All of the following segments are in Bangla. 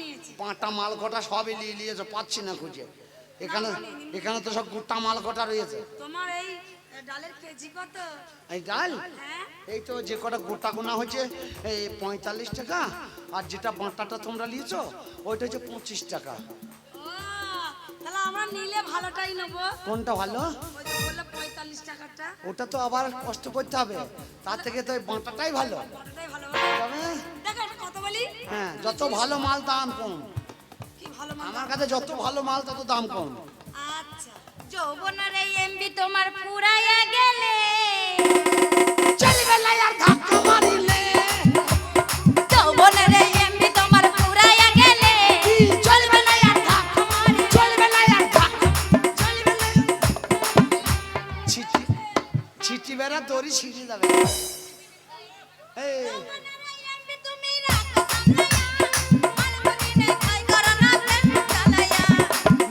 নিয়েছি। বাঁটা মাল কটা সবই নিয়ে নিয়েছো পাচ্ছি না খুঁজে। এখানে এখানে তো সব গোটা মাল কটা রয়েছে। তোমার এই ডালের কেজি কত? এই ডাল? হ্যাঁ। এই তো যে কটা গোটা গোনা হয়েছে এই পঁয়তাল্লিশ টাকা। আর যেটা বাঁটাটা তোমরা নিয়েছো ওইটা হচ্ছে পঁচিশ টাকা। তাহলে আমরা নিলে ভালোটাই নেব। কোনটা ভালো? ওই ওটা তো আবার কষ্ট করতে হবে। তার থেকে তো এই বাঁটাটাই ভালো। ওটাই ভালো। বলি হ্যাঁ যত ভালো মাল দাম কম। কি ভালো মাল আমার কাছে যত ভালো মাল তত দাম কম। আচ্ছা যৌবনের এই এমবি তোমার পুরাইয়া গেলে। চলবে না আর ধাক্কা মারিলে। যৌবনের এই এমবি তোমার পুরাইয়া গেলে। চলবে না আর ধাক্কা মারি চলবে না আর ধাক্কা চলবে না ছিটি ছিটি বেড়া দড়ি ছিটি যাবে। এই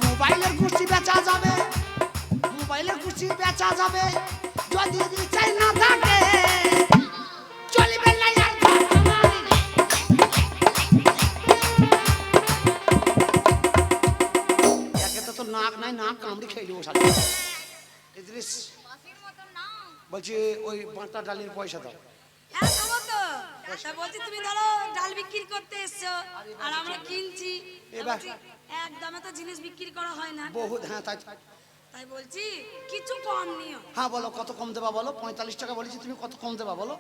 মোবাইলের কুর্সি বেচা যাবে, মোবাইলের কুর্সি বেচা যাবে নাক নাই, নাক কামড়ি খেয়ে বলছি, ওই বাঁটা ডালের পয়সা দাও। হ্যাঁ দেবো তো। তা বলছি তুমি ধরো ডাল বিক্রি করতে এসছো আর আমরা কিনছি। এবার- বলছি, এক দামে তো জিনিস বিক্রি করা হয় না। বহুত হ্যাঁ তাই। তাই বলছি কিছু কম নিও। হ্যাঁ বলো কত কম দেবা বলো? পঁয়তাল্লিশ টাকা বলেছি তুমি কত কম দেবা বলো?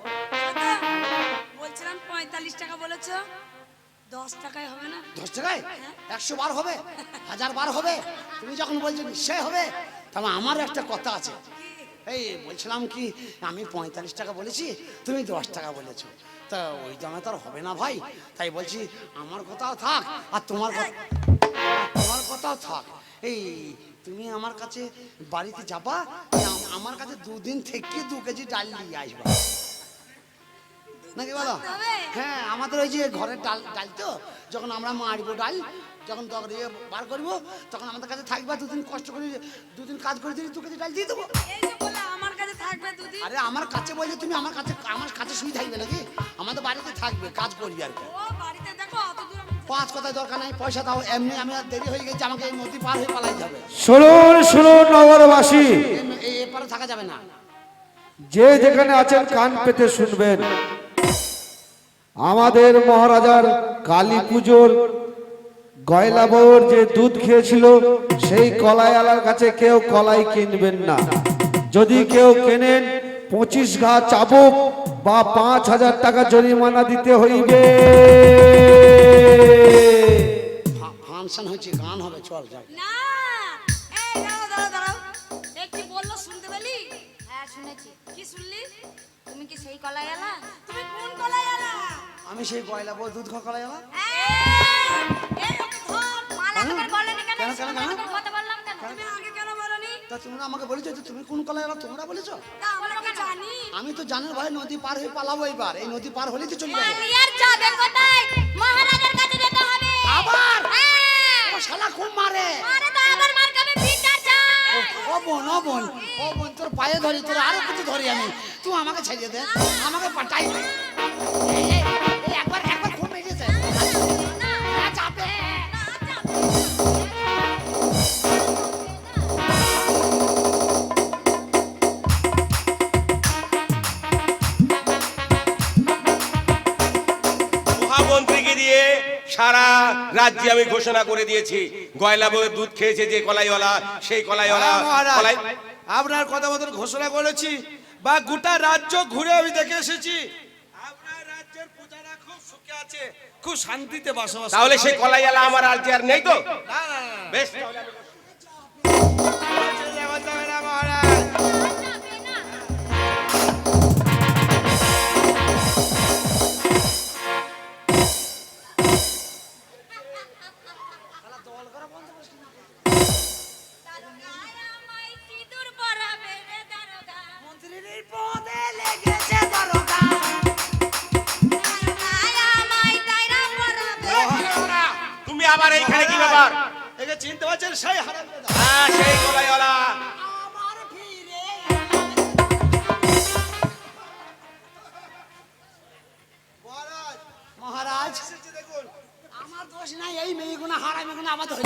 বলছিলাম পঁয়তাল্লিশ টাকা বলেছ। দশ টাকায় হবে না? দশ টাকায়? একশো বার হবে হাজার বার হবে। তুমি যখন বলছো নিশ্চয় হবে। আমার একটা কথা আছে। এই বলছিলাম কি আমি পঁয়তাল্লিশ টাকা বলেছি তুমি দশ টাকা বলেছ। তা ওই দামে তো আর হবে না ভাই তাই বলছি আমার কথাও থাক আর তোমার কথা তোমার কথাও থাক। এই তুমি আমার কাছে বাড়িতে যাবা আমার কাছে দুদিন থেকে দু কেজি ডাল নিয়ে আসবা। নাকি বলো হ্যাঁ আমাদের ওই যে ঘরের ডাল ডাল তো যখন আমরা মারবো ডাল যখন তখন বার করব তখন আমাদের কাছে থাকবে দুদিন কষ্ট করে দুদিন কাজ করে দিলে দু কেজি ডাল দিয়ে দেবো। আরে আমার কাছে বলছে তুমি আমার কাছে আমার কাছে শুয়ে থাকবে নাকি? আমাদের বাড়িতে থাকবে কাজ করবি আর কি। বাড়িতে দেখো অত দূর আমি পাঁচ কথায় দরকার নাই পয়সা দাও এমনি আমি আর দেরি হয়ে গেছে আমাকে এই নদী পার হয়ে পালাইতে হবে শুনুন শুনুন নগরবাসী। এপারে থাকা যাবে না। যে যেখানে আছেন কান পেতে শুনবেন। আমাদের মহারাজার কালী পুজোর গয়লা বউর যে দুধ খেয়েছিল সেই কলাই আলার কাছে কেউ কলাই কিনবেন না। যদি কেউ কেনেন পঁচিশ ঘা চাবুক বা পাঁচ হাজার টাকা জরিমানা দিতে হইবে। ফাংশন হয়েছে গান হবে চল যাই। না এই দাঁড়াও দাঁড়াও দাঁড়াও। এ বলল শুনতে পেলি? হ্যাঁ শুনেছি। কি শুনলি? তুমি কি সেই কলাই আলা তুমি কোন কলাই আলা আমি সেই গয়লা বউ দুধ খা কলাই আমার এই ওকে ধর মালা তোমার বলেনি কেন কেন, কেন, কেন? তোমরা আমাকে বলেছ যে তুমি কোন কলাই আমার তোমরা বলেছ? তা আমরা জানি। আমি তো জানেন ভাই নদী পার হয়ে পালাবো এবার। এই নদী পার হলেই তো চলে যাব। যাবে কোথায়? কাছে যেতে হবে। আবার? হ্যাঁ। শালা খুব মারে। ও বোন ও বোন ও বোন তোর পায়ে ধরি তোর আরও কিছু ধরি আমি। তুই আমাকে ছেড়ে দে আমাকে পাঠাই দে। সারা রাজ্যে আমি ঘোষণা করে দিয়েছি। গয়লা বউয়ের দুধ খেয়েছে যে কলাইওয়ালা সেই কলাইওয়ালা হ্যাঁ, কলাই আপনার কথা মতন ঘোষণা করেছি বা গোটা রাজ্য ঘুরে আমি দেখে এসেছি। আপনার রাজ্যের প্রজারা খুব সুখে আছে খুব শান্তিতে বসবাস তাহলে সেই কলাইওয়ালা আমার রাজ্যে আর নেই তো? না, না। বেশ। যে সেই হারাম হ্যাঁ সেই মহারাজ মহারাজ। দেখুন আমার দোষ নাই এই মেয়েগুলো হারামিগুলো আমার ধরে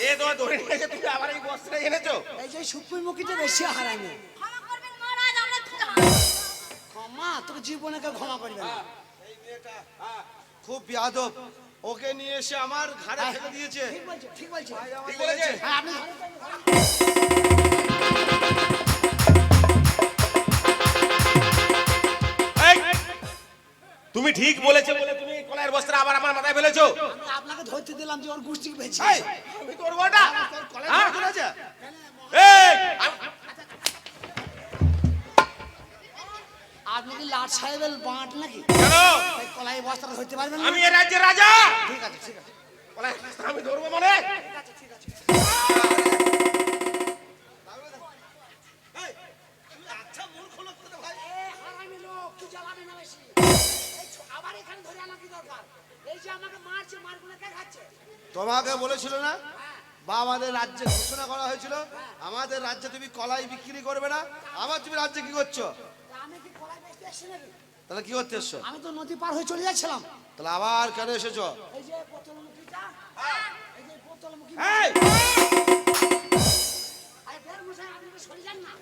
এ তোমার ধরে নিয়েছে তুমি আবার এই বস্ত্রে এনেছো? এই যে সুপ্রিমুখীটা বেশি হারামি ক্ষমা তোর জীবনে কেউ ক্ষমা করবে না। এই মেয়েটা হ্যাঁ, খুব বিয়াদব। ওকে নিয়ে এসে আমার ঘাড়ে ফেলে দিয়েছে। ঠিক বলছে ঠিক বলছে। ঠিক বলেছে? হ্যাঁ আপনি তুমি ঠিক বলেছে বলে তুমি কলাইয়ের বস্ত্র আবার আমার মাথায় ফেলেছো। আমি আপনাকে ধরতে দিলাম যে ওর গোষ্ঠী পেয়েছি। এই, তোর বড়টা কলাই হ্যাঁ? ধরে আছে? এই, আপনি কি লাট সাহেবের বাঁট নাকি কলাই বস্তাটা ধরতে পারবেন না আমি এ রাজ্যের রাজা। ঠিক আছে ঠিক আছে বস্ত্র আমি ধরবো মানে এই, তুমি আচ্ছা মূর্খ লোক তো ভাই। হারামি লোক তুই জ্বালাবি না বেশি। এই ছ- আবার এখানে ধরে আনা কি দরকার? এই যে আমাকে মারছে মারগুলো কে খাচ্ছে? তোমাকে বলেছিল না? বা আমাদের রাজ্যে ঘোষণা করা হয়েছিল। আমাদের রাজ্যে তুমি কলাই বিক্রি করবে না। আমার তুমি রাজ্যে কি করছ? তাহলে কি করতে এসছো? আমি তো নদী পার হয়ে চলে যাচ্ছিলাম। তাহলে আবার কেন এসেছ? এই যে বোতলমুখীটা এই যে বোতলমুখী এই, আরে বের মশাই আপনি তো সরে যান না।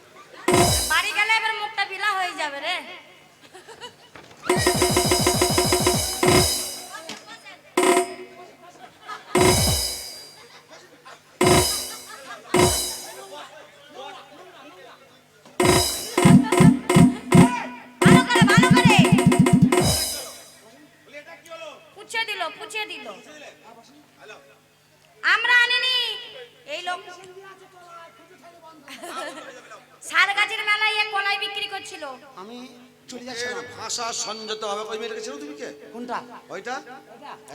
বাড়ি গেলে এবার মুখটা বিলা হয়ে যাবে রে। গাছের মেলায় এক কলাই বিক্রি করছিল। আমি চলে ভাষা সংযত হবে ওই মেয়েটাকে ছিল তুমি কে? কোনটা? ওইটা?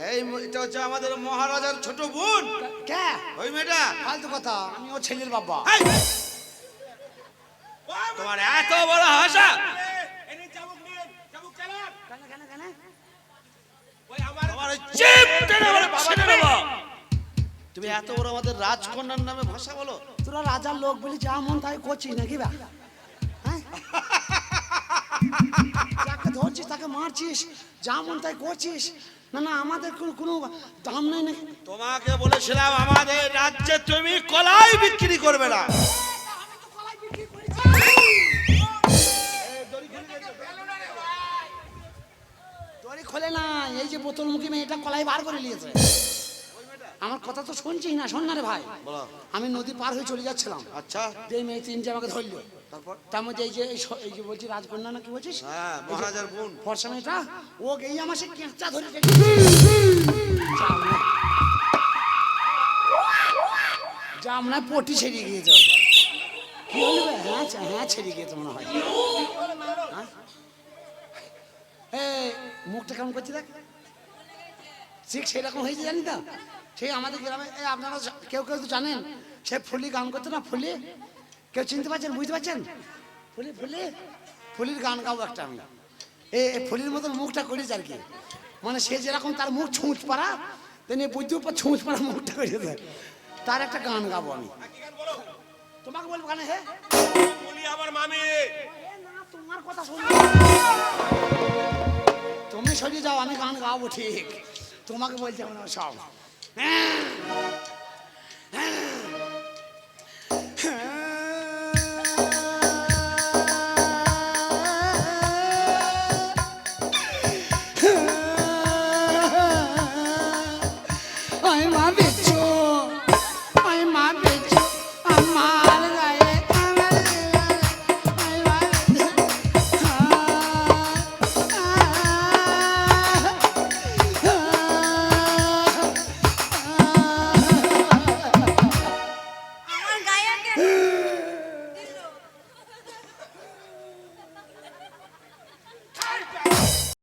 এই এটা হচ্ছে আমাদের মহারাজার ছোট বোন। কে? ওই মেয়েটা। ফালতু কথা আমি ও ছেলের বাবা। তোমার এত বড় ওই আমার- তোমার তুমি এত বড় আমাদের রাজকন্যার নামে ভাষা বলো। তোরা রাজার লোক বলি যা মন তাই করছিস নাকি বা? হ্যাঁ? যাকে ধরছিস তাকে মারছিস যা মন তাই করছিস। না না আমাদের কোনো কোনো দাম নেই নাকি? তোমাকে বলেছিলাম আমাদের রাজ্যে তুমি কলাই বিক্রি করবে না। দড়ি খোলে না এই যে বোতল মুখে মেয়েটা কলাই বার করে নিয়েছে। আমার কথা তো শুনছিস না শোন না রে ভাই। আমি নদী পার হয়ে চলে যাচ্ছিলাম। আচ্ছা। যে মেয়ে তিনটে আমাকে ধরলো। তারপর? তার মধ্যে এই যে এই যে বলছি রাজকন্যা না কি বলছিস? হ্যাঁ মহারাজার বোন। ফর্সা মেয়েটা ও এই আমার সে কেঁচা ধরে যা পটি ছেড়ে। কি হ্যাঁ হ্যাঁ ছেড়ে মনে হ্যাঁ? মুখটা কেমন করছি দেখ? ঠিক সেরকম হয়েছে জানি তো? সেই আমাদের গ্রামে আপনারা কেউ কেউ তো জানেন সে ফুলি গান করতো না ফুলি? কেউ চিনতে পারছেন বুঝতে পারছেন? ফুলি ফুলি? ফুলির গান গাবো একটা আমি এ ফুলির মতন মুখটা করিস আর কি। মানে সে যেরকম তার মুখ ছুঁচ পাড়া তেমনি বুঝতেও পর ছুঁচ পাড়া মুখটা করে দেয় তার একটা গান গাবো আমি? তোমাকে বলব গানে হে? বলি আমার মামি। তোমার কথা শুনব তুমি সরিয়ে যাও আমি গান গাবো ঠিক। তোমাকে বলছি আমরা সব। হ্যাঁ,